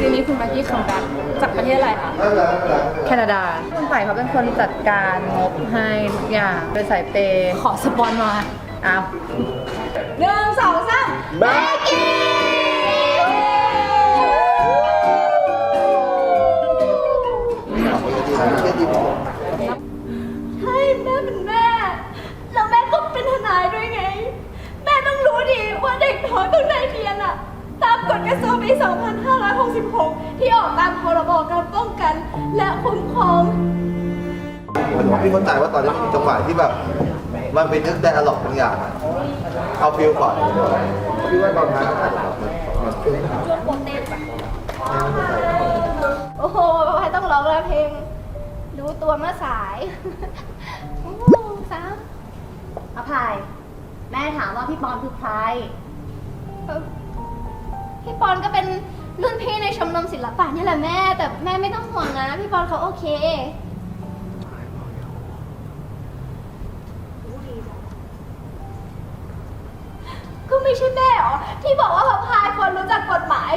ทีนี้คุณแม็กกี้คัมแบ็กจากประเทศอะไรคะแคนาดาคุณฝ่ายเขาเป็นคนจัดการงบให้ทุกอย่างเป็นสายเปย์ขอสปอนมาอ้าวหนึ่งสองสามแม็กกี้ามกฎกระทรวงปี 2566 ที่ออกตามพรบการป้องกัน และคุ้มครอง ผมพี่เข้าใจว่าตอนนี้มันมีจังหวะที่แบบ มันเป็นนึกแต่อลอกบางอย่างอะเอาฟิลก่อนพี่ว่าตอนนั้นอาจจะแบบมันเป็นช่วงโปรเต้นโอ้โหพายต้องร้องแล้วเพลง รู้ตัวเมื่อสายโอ้โหสามอภัย แม่ถามว่าพี่ปอนคือใครเอ่อพี่ ปอนก็เป็นรุ่นพี่ในชมรมศิลปะนี่แหละแม่ แต่แม่ไม่ต้องห่วงนะ พี่ปอนเขาโอเค ก็ไม่ใช่แม่หรอ ที่บอกว่าพระพายควรรู้จักกฎหมาย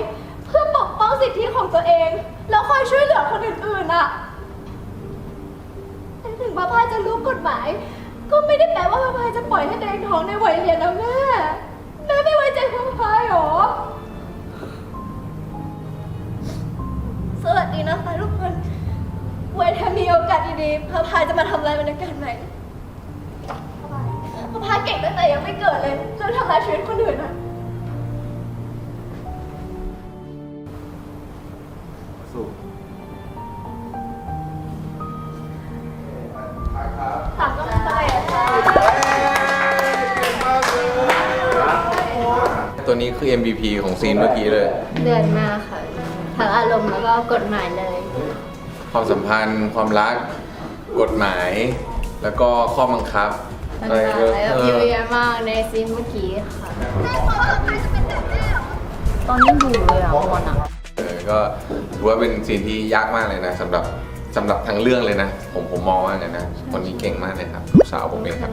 เพื่อปกป้องสิทธิของตัวเอง แล้วคอยช่วยเหลือคนอื่นๆอะแต่ถึงพระพายจะรู้กฎหมาย ก็ไม่ได้แปลว่าพระพายจะปล่อยให้ตัวเองท้องในวัยเรียนนะแม่แม่ นะคะทุกคน ไว้ถ้ามีโอกาสดีๆพระพายจะมาทำลายบรรยากาศใหม่พระพายเก่งตั้งแต่ยังไม่เกิดเลยแล้วทำลายชีวิตคนอื่นอะสู้ฝากก็ไม่ได้ค่ะตัวนี้คือ MVP ของซีนเมื่อกี้เลย เดือนมากค่ะ ทั้งอารมณ์แล้วก็กฎหมายเลย ความสัมพันธ์ ความรัก กฎหมาย แล้วก็ข้อบังคับต่างๆก็แล้วเอเยออะแยะมากในซีนเมื่อกี้ค่ะ ตอนนี้ดูเลยอะบอลอะเออก็ถือว่าเป็นซีนที่ยากมากเลยนะสำหรับสำหรับทั้งเรื่องเลยนะ ผมผมมองว่าไงนนะ คนนี้เก่งมากเลยครับลูกสาวผมเองครับ